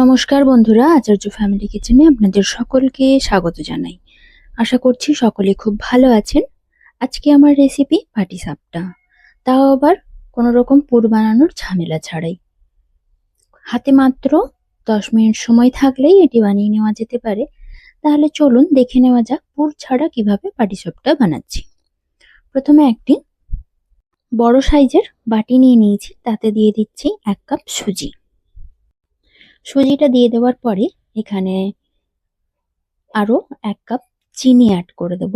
নমস্কার বন্ধুরা, আচার্য ফ্যামিলি কিচেনে আপনাদের সকলকে স্বাগত জানাই। আশা করছি সকলে খুব ভালো আছেন। আজকে আমার রেসিপি পাটিসাপটা তাও আবার কোনো রকম পুর বানানোর ঝামেলা ছাড়াই। হাতে মাত্র দশ মিনিট সময় থাকলেই এটি বানিয়ে নেওয়া যেতে পারে। তাহলে চলুন দেখে নেওয়া যাক পুর ছাড়া কীভাবে পাটিসাপটা বানাচ্ছি। প্রথমে একটি বড় সাইজের বাটি নিয়ে নিয়েছি। তাতে দিয়ে দিচ্ছি এক কাপ সুজি। সুজিটা দিয়ে দেওয়ার পরে এখানে আরও এক কাপ চিনি অ্যাড করে দেব।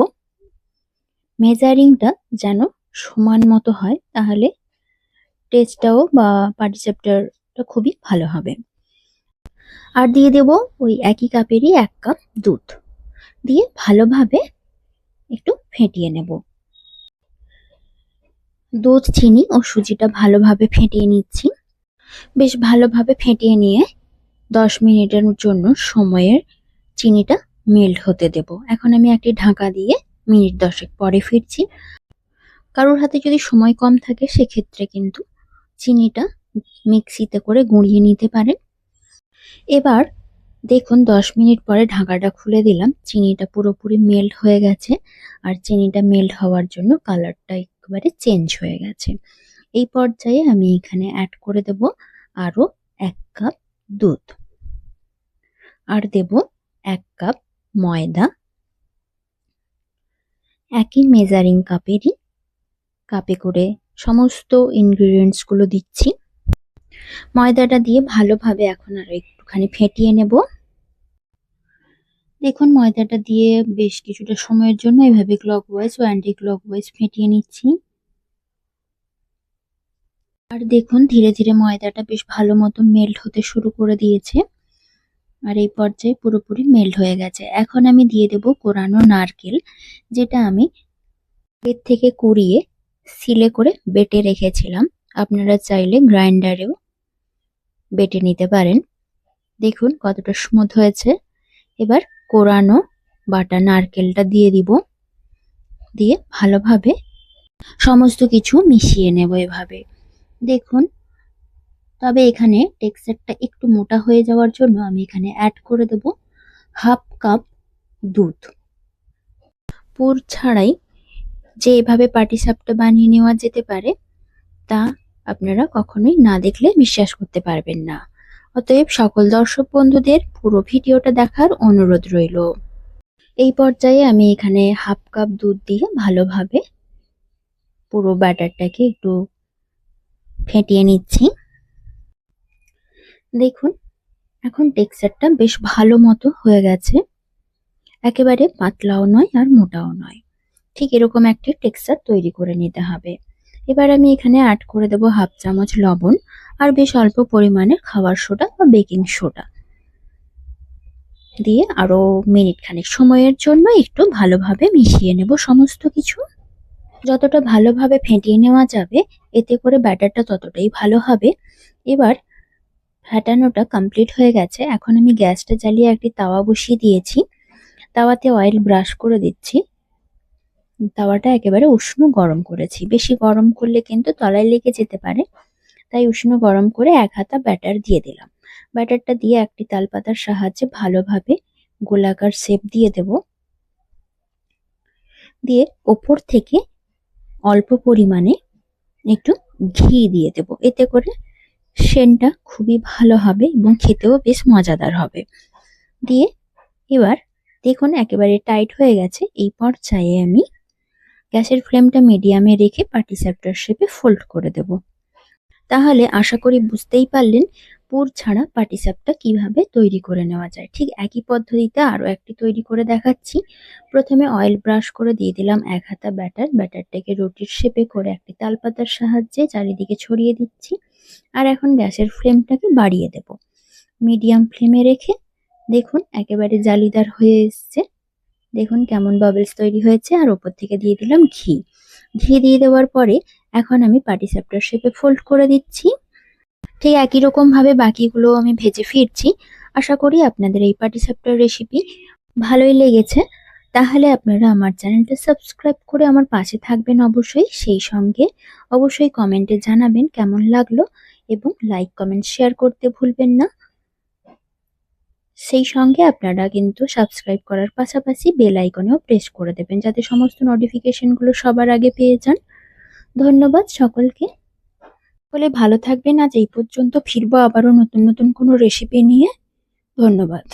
মেজারিংটা যেন সমান মতো হয়, তাহলে টেস্টটাও বা পাটিসাপটারটা খুবই ভালো হবে। আর দিয়ে দেব ওই একই কাপেরই এক কাপ দুধ। দিয়ে ভালোভাবে একটু ফেটিয়ে নেব। দুধ, চিনি ও সুজিটা ভালোভাবে ফেটিয়ে নিচ্ছি। বেশ ভালোভাবে ফেটিয়ে নিয়ে দশ মিনিটের জন্য সময়ের চিনিটা মেল্ট হতে দেব। এখন আমি একটি ঢাকা দিয়ে মিনিট দশেক পরে ফিরছি। কারোর হাতে যদি সময় কম থাকে, সেক্ষেত্রে কিন্তু চিনিটা মিক্সিতে করে গুঁড়িয়ে নিতে পারেন। এবার দেখুন, দশ মিনিট পরে ঢাকাটা খুলে দিলাম। চিনিটা পুরোপুরি মেল্ট হয়ে গেছে আর চিনিটা মেল্ট হওয়ার জন্য কালারটা একেবারে চেঞ্জ হয়ে গেছে। এই পর্যায়ে আমি এখানে অ্যাড করে দেব আরও এক কাপ দুধ। আর দেব এক কাপ ময়দা, একই মেজারিং কাপেরই কাপে করে সমস্ত ইনগ্রিডিয়েন্টসগুলো দিচ্ছি। ময়দাটা দিয়ে ভালোভাবে এখন আরও একটুখানি ফেটিয়ে নেব। দেখুন, ময়দাটা দিয়ে বেশ কিছুটা সময়ের জন্য এভাবে ক্লকওয়াইজ ও অ্যান্টি ক্লকওয়াইজ ফেটিয়ে নিচ্ছি। আর দেখুন, ধীরে ধীরে ময়দাটা বেশ ভালো মতো মেল্ট হতে শুরু করে দিয়েছে। আর এই পর্যায়ে পুরোপুরি মেল্ট হয়ে গেছে। এখন আমি দিয়ে দেব কোরানো নারকেল, যেটা আমি এর থেকে কুড়িয়ে সিলে করে বেটে রেখেছিলাম। আপনারা চাইলে গ্রাইন্ডারেও বেটে নিতে পারেন। দেখুন কতটা স্মুথ হয়েছে। এবার কোরানো বাটা নারকেলটা দিয়ে দিব। দিয়ে ভালোভাবে সমস্ত কিছু মিশিয়ে নেব এভাবে। দেখুন তবে এখানে টেক্সচারটা একটু মোটা হয়ে যাওয়ার জন্য আমি এখানে অ্যাড করে দেব হাফ কাপ দুধ। পুর ছাড়াই যে এভাবে পাটিসাপটা বানিয়ে নেওয়া যেতে পারে, তা আপনারা কখনোই না দেখলে বিশ্বাস করতে পারবেন না। অতএব সকল দর্শক বন্ধুদের পুরো ভিডিওটা দেখার অনুরোধ রইল। এই পর্যায়ে আমি এখানে হাফ কাপ দুধ দিয়ে ভালোভাবে পুরো ব্যাটারটাকে একটু ফেটিয়ে নিচ্ছি। দেখুন, এখন টেক্সচারটা বেশ ভালো মতো হয়ে গেছে। একেবারে পাতলাও নয় আর মোটাও নয়। ঠিক এরকম একটি টেক্সচার তৈরি করে নিতে হবে। এবার আমি এখানে অ্যাড করে দেবো হাফ চামচ লবণ আর বেশ অল্প পরিমাণে খাবার সোডা বা বেকিং সোডা। দিয়ে আরও মিনিট খানেক সময়ের জন্য একটু ভালোভাবে মিশিয়ে নেব সমস্ত কিছু। যতটা ভালোভাবে ফেটিয়ে নেওয়া যাবে, এতে করে ব্যাটারটা ততটাই ভালো হবে। এবার ফাটানোটা কমপ্লিট হয়ে গেছে। এখন আমি গ্যাসটা জ্বালিয়ে একটি তাওয়া বসিয়ে দিয়েছি। তাওয়াতে অয়েল ব্রাশ করে দিচ্ছি। তাওয়াটা একেবারে উষ্ণ গরম করেছি। বেশি গরম করলে কিন্তু তলায় লেগে যেতে পারে। তাই উষ্ণ গরম করে এক হাতা ব্যাটার দিয়ে দিলাম। ব্যাটারটা দিয়ে একটি তালপাতার সাহায্যে ভালোভাবে গোলাকার শেপ দিয়ে দেব। দিয়ে ওপর থেকে অল্প পরিমাণে একটু ঘি দিয়ে দেব। এতে করে সেন্টটা খুবই ভালো হবে এবং খেতেও বেশ মজাদার হবে। দিয়ে এবার দেখুন একেবারে টাইট হয়ে গেছে। এই পর্যায়ে আমি গ্যাসের ফ্লেমটা মিডিয়ামে রেখে পাটিসাপটার শেপে ফোল্ড করে দেব। তাহলে আশা করি বুঝতেই পারলেন পুর ছাড়া পাটিসাপটা কীভাবে তৈরি করে নেওয়া যায়। ঠিক একই পদ্ধতিতে আরও একটি তৈরি করে দেখাচ্ছি। প্রথমে অয়েল ব্রাশ করে দিয়ে দিলাম এক হাতা ব্যাটার। ব্যাটারটাকে রুটির শেপে করে একটি তালপাতার সাহায্যে চারিদিকে ছড়িয়ে দিচ্ছি। আর এখন গ্যাসের ফ্লেমটাকে বাড়িয়ে দেব। মিডিয়াম ফ্লেমে রেখে দেখুন একেবারে জালিদার হয়ে এসছে। দেখুন কেমন বাবলস তৈরি হয়েছে আর ওপর থেকে দিয়ে দিলাম ঘি। ঘি দিয়ে দেওয়ার পরে এখন আমি পাটিসাপটার শেপে ফোল্ড করে দিচ্ছি। ঠিক একই রকম ভাবে বাকিগুলো আমি ভেজে ফিরছি। আশা করি আপনাদের এই পাটিসাপটার রেসিপি ভালোই লেগেছে। তাহলে আপনারা আমার চ্যানেলটা সাবস্ক্রাইব করে আমার পাশে থাকবেন অবশ্যই। সেই সঙ্গে অবশ্যই কমেন্টে জানাবেন কেমন লাগল এবং লাইক, কমেন্ট, শেয়ার করতে ভুলবেন না। সেই সঙ্গে আপনারা কিন্তু সাবস্ক্রাইব করার পাশাপাশি বেল আইকনেও প্রেস করে দেবেন যাতে সমস্ত নোটিফিকেশনগুলো সবার আগে পেয়ে যান। ধন্যবাদ সকলকে। বলে ভালো থাকবেন। আজ এই পর্যন্ত ফিরবো আবারও নতুন নতুন কোনো রেসিপি নিয়ে। ধন্যবাদ।